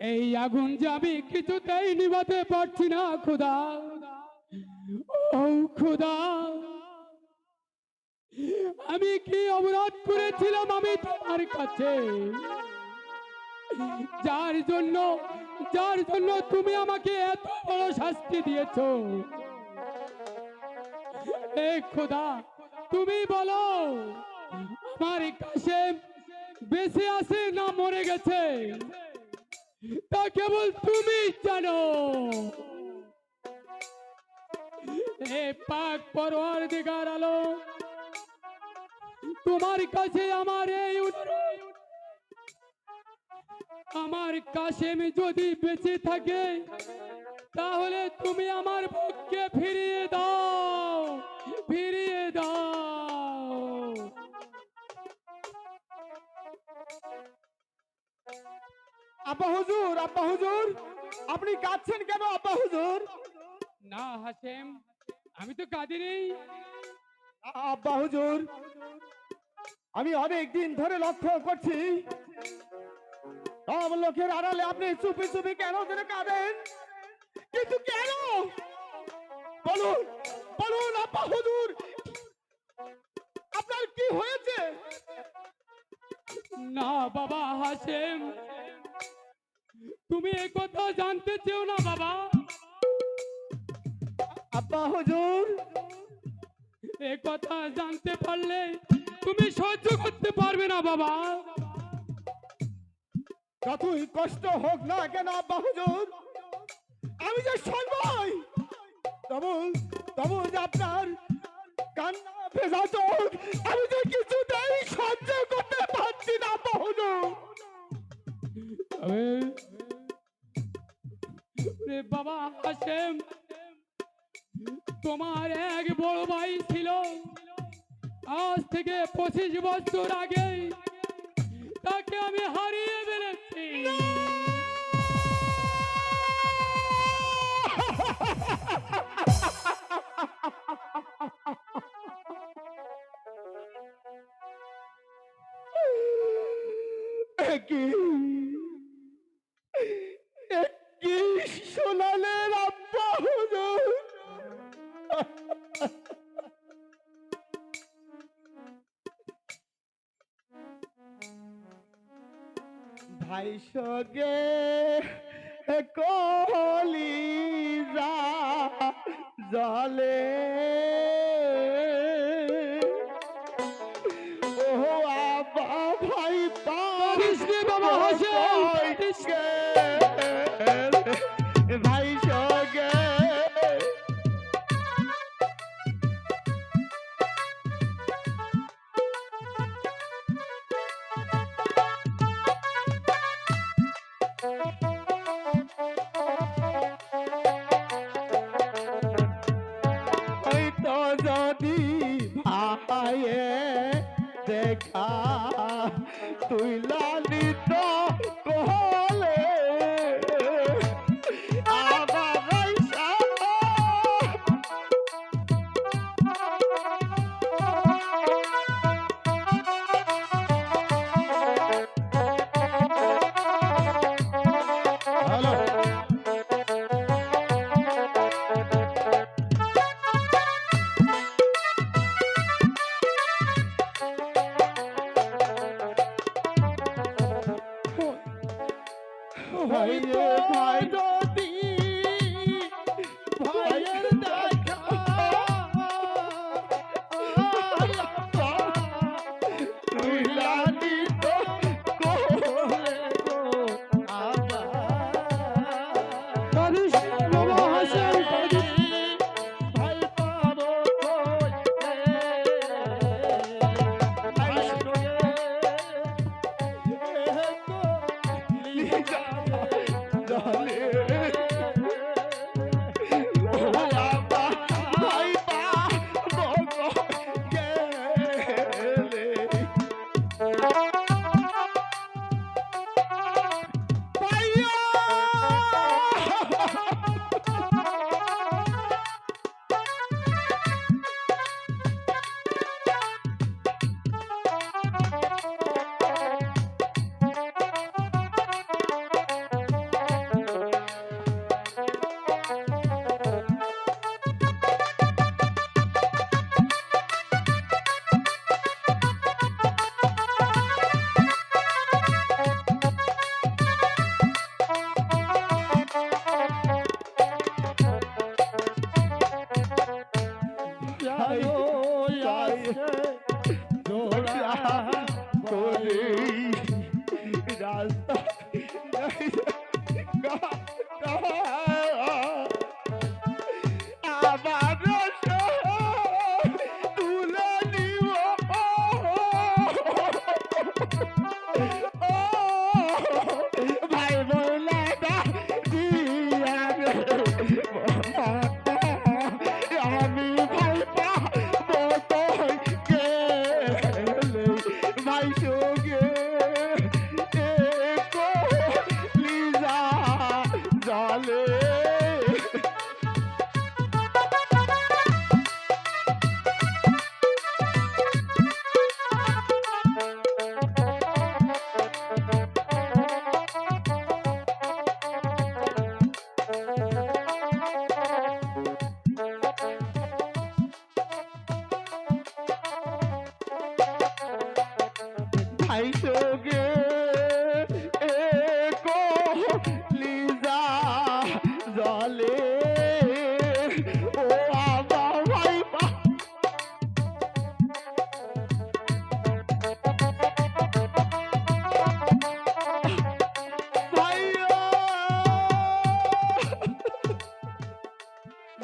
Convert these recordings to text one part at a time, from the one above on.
এই আগুন যে আমি কিছুতেই নিভাতে পারছি না, খুদা। ও খুদা। আমি কি অপরাধ করেছিলাম আমি তোমার কাছে? যার জন্য যার জন্য তুমি আমাকে এত বড় শাস্তি দিয়েছ। এ খোদা, তুমি বলো, আমার কাছে বেঁচে আছে না মরে গেছে? তা কেবল তুমি জানো। এ পাক পরোয়ার দিগার আলো, তোমার কাছে আমার এই আমার কাশেম যদি বেঁচে থাকে, তাহলে তুমি আমার বুককে ফিরিয়ে দাও ফিরিয়ে দাও। আব্বা হুজুর আব্বা হুজুর আপনি কাঁদছেন কেন আব্বা হুজুর? না হাসেম আমি তো কাঁদিনি। আব্বা হুজুর আমি অনেক দিন ধরে লক্ষ্য করছি। সব লোকের আড়ালে আপনি চুপি চুপি কেন ধরে কাঁদেন? কিন্তু কেন? বলুন বলুন আব্বা হুজুর আপনার কি হয়েছে? না বাবা হাসেম। তুমি এ কথা জানতে চেও না বাবা। আব্বা হুজুর। এ কথা জানতে পারলে তুমি সহ্য করতে পারবে না বাবা। যতই কষ্ট হোক না কেন আব্বা হুজুর আমি যে শুনবই তবু তবু যে আপনার কান্না ভেজা চোখ আমি যে কিছুতেই সহ্য করতে পারছি না আব্বা হুজুর। রে বাবা হাসেম, তোমার এক বড় ভাই ছিল। আজ থেকে পঁচিশ বছর আগে তাকে আমি হারিয়ে ফেলেছি। কি? ভাই সগে কলি জলে ভাইয়ে দেখা তুই লালিত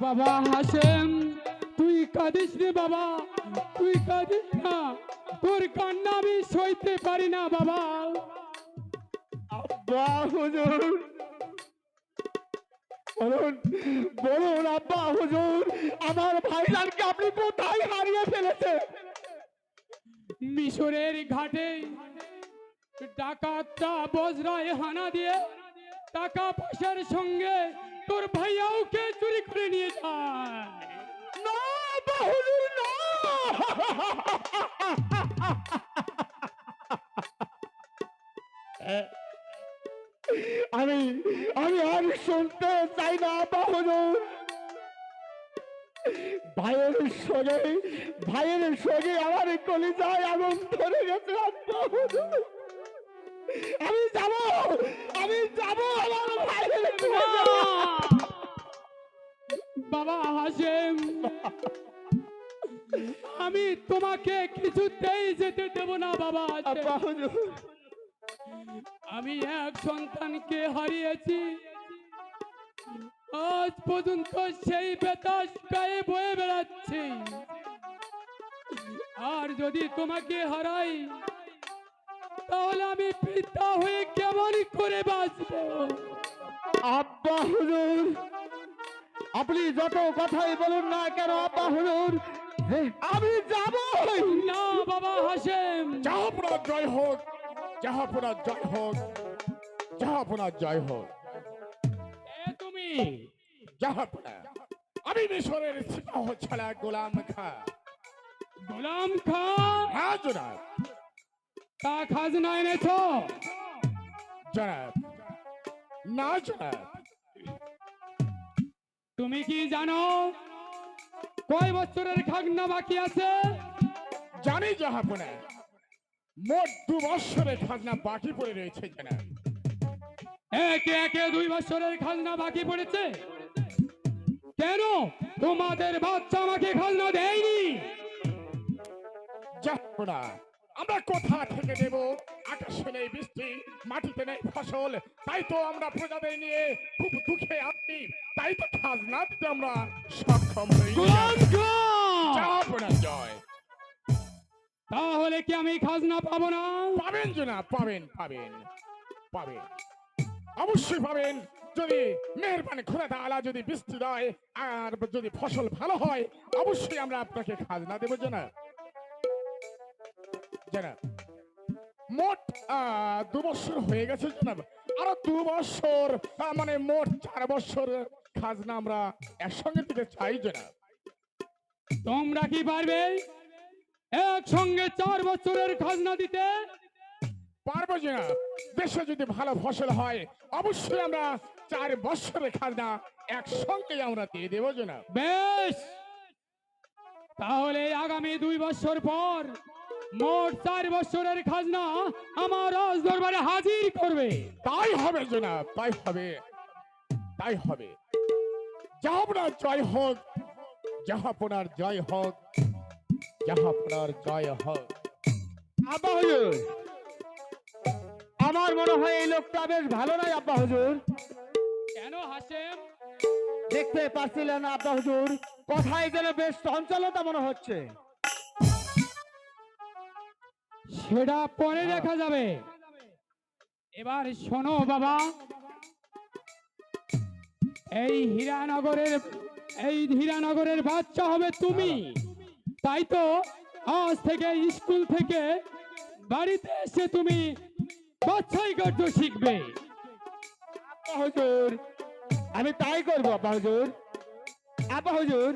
বাবা হাসেম তুই কাঁদিস রে বাবা তুই কাঁদিস না। তোর কান্না আমি সইতে পারি না বাবা। আব্বা হুজুর। বলুন বলুন আব্বা হুজুর আমার ভাইজানকে আপনি কোথায় হারিয়ে ফেলেছে মিশরের ঘাটে ডাকাতটা বজরায় হানা দিয়ে টাকা পয়সার সঙ্গে তোর ভাইয়াওকে চুরি করে নিয়ে যায়। না আব্বা হুজুর না আমি আমি আর শুনতে চাই না আব্বা হুজুর ভাইয়ের সঙ্গে ভাইয়ের সঙ্গে আমার কলিজায় আগুন ধরে গেছে আমি যাব আমি যাব আমার ভাইয়ের। বাবা হাসেম। আমি তোমাকে কিছুতেই যেতে দেব না বাবা আমি এক সন্তানকে হারিয়েছি। আজ পর্যন্ত সেই বেতাস গায়ে বয়ে বেড়াচ্ছে। আর যদি তোমাকে হারাই তাহলে আমি পিতা হয়ে কেমন করে বাঁচবো? আব্বা হুজুর। আপনি যত কথাই বলুন না কেন আব্বা হুজুর আমি যাবই। না বাবা হাসেম জাহাপনা জয় হোক জাহাপনা জয় হোক জাহাপনা জয় হোক। এ তুমি। জাহাপনা আমি মিশরের সিপাহ ছাড়া গোলাম খা গোলাম খান? হ্যাঁ জনাব। তা খাজনা এনেছ? জনাব। না জনাব। তুমি কি জানো? কয় বছরের খাজনা বাকি আছে? জানি জাহাপনা মোট দু বৎসরের খাজনা বাকি পড়ে রয়েছে জনাব একে একে দুই বছরের খাজনা বাকি পড়েছে। কেন? তোমাদের বাচ্চা আমাকে খাজনা দেয়নি। জাহাপনা আমরা কোথা থেকে দেব আকাশে নেই বৃষ্টি মাটিতে নেই ফসল। তাই তো আমরা প্রজাদের নিয়ে খুব দুঃখে আছি তাই তো খাজনা দিতে আমরা সক্ষম হই। গোলাম জয়। তাহলে কি আমি খাজনা পাবো না? পাবেন যে না পাবেন পাবেন পাবেন। অবশ্যই পাবেন। যদি মেহরবানি খোদা তাআলা যদি বৃষ্টি দেয় আর যদি ফসল ভালো হয় অবশ্যই আমরা আপনাকে খাজনা দেবো জানা জানা মোট দু বছর হয়ে গেছে জানাব। আরও দু বছর মানে মোট চার বছর খাজনা আমরা একসঙ্গে দিতে চাই জানাব। তোমরা কি পারবে একসঙ্গে চার বছরের খাজনা দিতে? পারব না দেশে যদি ভালো ফসল হয় অবশ্যই আমরা চার বছরের খাজনা একসঙ্গে আমরা দিয়ে দেবো না বেশ। তাহলে আগামী দুই বছর পর মোট চার বছরের খাজনা আমার রাজ দরবারে হাজির করবে। তাই হবে জনা তাই হবে। তাই হবে। জাহাপনার জয় হোক জাহাপনার জয় হোক জাহাপনার জয় হোক। আব্বা হুজুর আমার মনে হয় এই লোকটা বেশ ভালো নয় আব্বা হুজুর। কেন হাসেম? দেখতে পাচ্ছিলেন আব্বা হুজুর। কথাই যেন বেশ চঞ্চলতা মনে হচ্ছে। সেটা পরে দেখা যাবে। এবার শোনো বাবা। এই হীরানগরের এই হীরানগরের বাচ্চা হবে তুমি। তাই তো আজ থেকে স্কুল থেকে বাড়িতে এসে তুমি বাচ্চাই কার্য শিখবে। আমি তাই করব আব্বা হুজুর। আব্বা হুজুর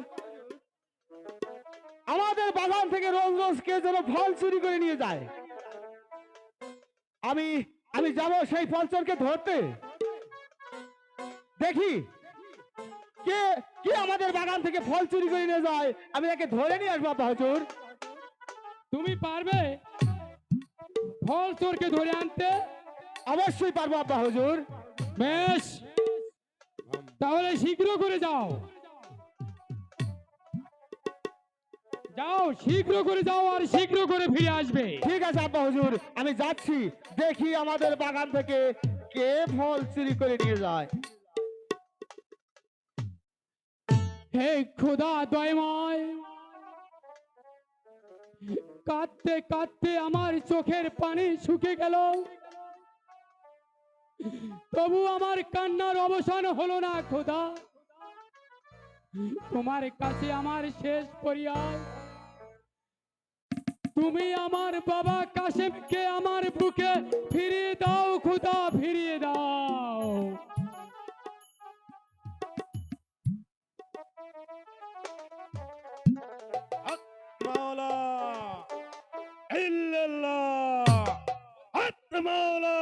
আমাদের বাগান থেকে রোজ রোজ কে যেন ফল চুরি করে নিয়ে যায়? আমি আমি যাব সেই ফল চোরকে ধরতে। দেখি কে কে আমাদের বাগান থেকে ফল চুরি করে নিয়ে যায়? আমি তাকে ধরে নিয়ে আসব আব্বা হুজুর। তুমি পারবে ফল চোরকে ধরে আনতে? অবশ্যই পারব আব্বা হুজুর। বেশ। তাহলে শীঘ্র করে যাও। যাও শীঘ্র করে যাও আর শীঘ্র করে ফিরে আসবে। ঠিক আছে আব্বা হুজুর আমি যাচ্ছি। দেখি আমাদের বাগান থেকে কে ফল চুরি করে নিয়ে যায়। হে খোদা দয়ময় কাঁদতে কাঁদতে আমার চোখের পানি শুকে গেল। তবু আমার কান্নার অবসান হলো না খোদা। তোমার কাছে আমার শেষ পরিয়ায় তুমি আমার বাবা কাশেমকে আমার বুকে ফিরিয়ে দাও খোদা ফিরিয়ে দাও। মাওলা ইল্লাল্লাহ হাত মাওলা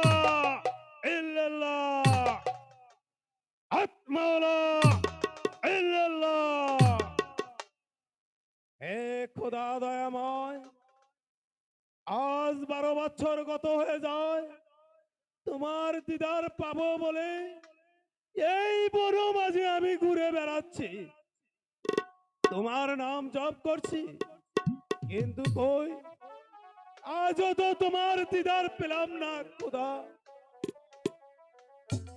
ইল্লাল্লাহ হাত মাওলা ইল্লাল্লাহ হে খোদা দয়াময় আজ বারো বছর গত হয়ে যায়। তোমার দিদার পাবো বলে এই বড় মাঝে আমি ঘুরে বেড়াচ্ছি। তোমার নাম জপ করছি, কিন্তু কই? আজও তো তোমার দিদার পেলাম না খোদা।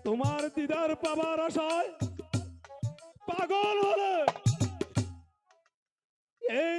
তোমার দিদার পাবার আশায় পাগল হলে এই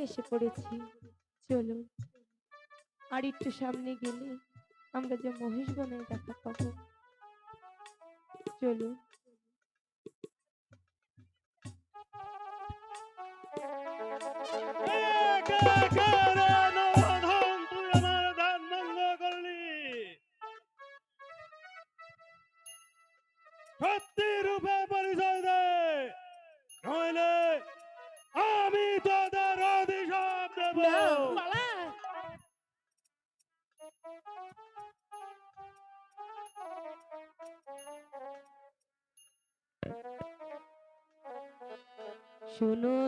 এসে পড়েছি। চলো। আর একটু সামনে গেলে আমরা যে মহেশ বনের দেখা পাবো চলো। শুনো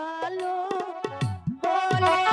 ভালো বলে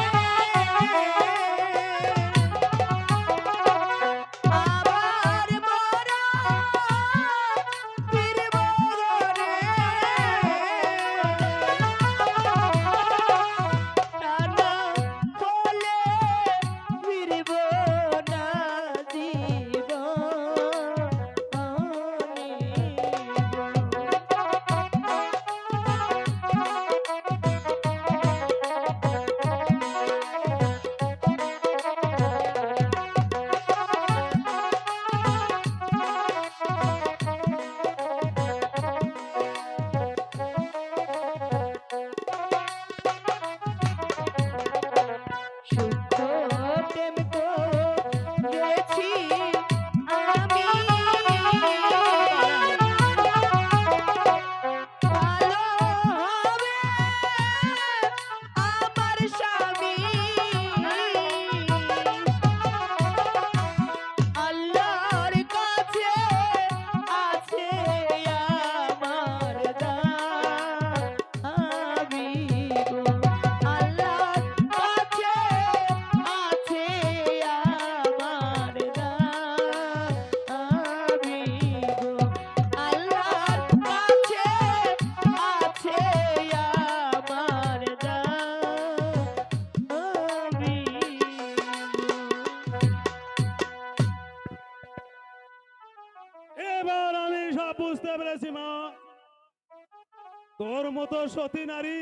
সতী নারী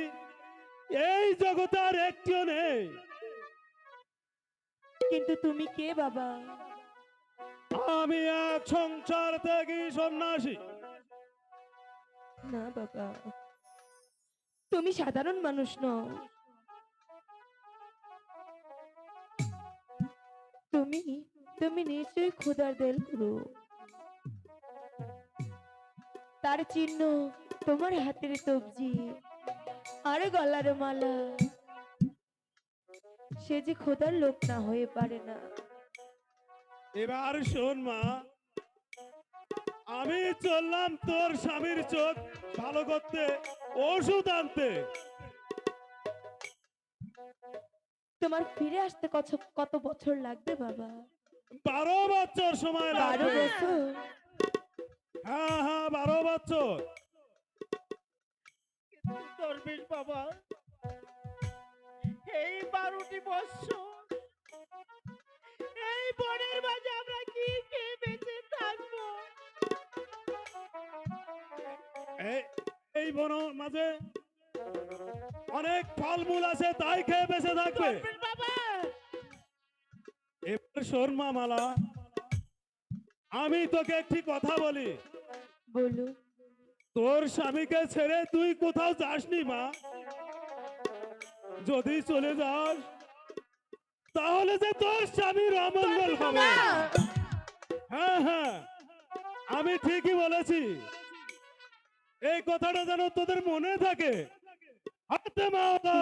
এই জগতে আর একটিও নেই। কিন্তু তুমি কে বাবা? আমি এক সংসার থেকে সন্ন্যাসী। না বাবা তুমি সাধারণ মানুষ নও। তুমি তুমি নিশ্চয়ই খোদার দেল গুরু তার চিহ্ন তোমার হাতের সবজি আর গলার মালা। সে যে খোদার লোক না হয়ে পারে না। এবার শোন মা আমি চললাম তোর স্বামীর চোখ ভালো করতে ওষুধ আনতে। তোমার ফিরে আসতে কত কত বছর লাগবে বাবা? বারো বছর সময় বারো লাগবে বছর? হ্যাঁ হ্যাঁ বারো বছর। দরবেশ বাবা। এই বারোটি বৎসর এই বনের মাঝে আমরা কি খেয়ে বেঁচে থাকব? এই- এই বন মাঝে অনেক ফলমূল আছে তাই খেয়ে বেঁচে থাকবে। এবার শোন মা মালা আমি তোকে একটি কথা বলি। বলো তোর স্বামীকে ছেড়ে তুই কোথাও যাসনি মা? যদি চলে যাস তাহলে যে তোর স্বামীর অমঙ্গল হবে। হ্যাঁ হ্যাঁ। আমি ঠিকই বলেছি। এই কথাটা যেন তোদের মনে থাকে। হাতে মাওলা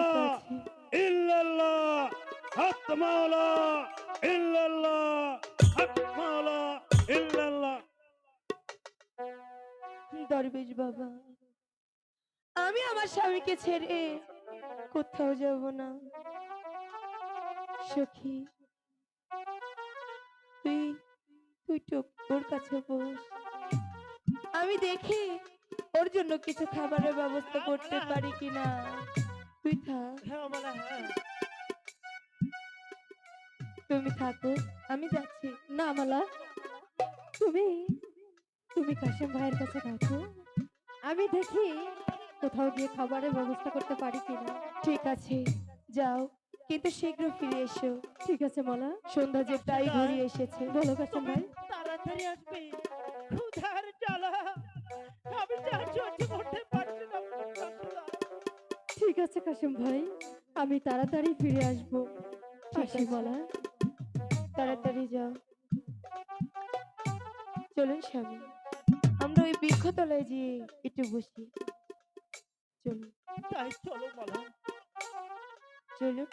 ইল্লাল্লাহ। হাত মাওলা ইল্লাল্লাহ। হাত মাওলা ইল্লাল্লাহ। দরবেশ বাবা। আমি আমার স্বামীকে ছেড়ে কোথাও যাব না। সখী তুই তুই ওর কাছে বস। আমি দেখি ওর জন্য কিছু খাবারের ব্যবস্থা করতে পারি কিনা। তুই থাক। হ্যাঁ হ্যাঁ। তুমি থাকো আমি যাচ্ছি। না মালা তুমি তুমি কাশেম ভাইয়ের কাছে থাকো আমি দেখি কোথাও গিয়ে খাবারের ব্যবস্থা করতে পারি কিনা। ঠিক আছে যাও। কিন্তু শীঘ্র ফিরে এসো। ঠিক আছে মালা? সন্ধ্যা যে প্রায় ঘুরিয়ে এসেছে। বলো কাশেম ভাই। তাড়াতাড়ি আসবে। ক্ষুধার জ্বালা। আমি যা সহ্য করতে পারছি না। ঠিক আছে কাশেম ভাই। আমি তাড়াতাড়ি ফিরে আসব। আসি মালা? তাড়াতাড়ি যাও। চলুন স্বামী। আমরা ওই বৃক্ষতলায় যে একটু বসি। চলুন। তাই চলো বলা চলুন।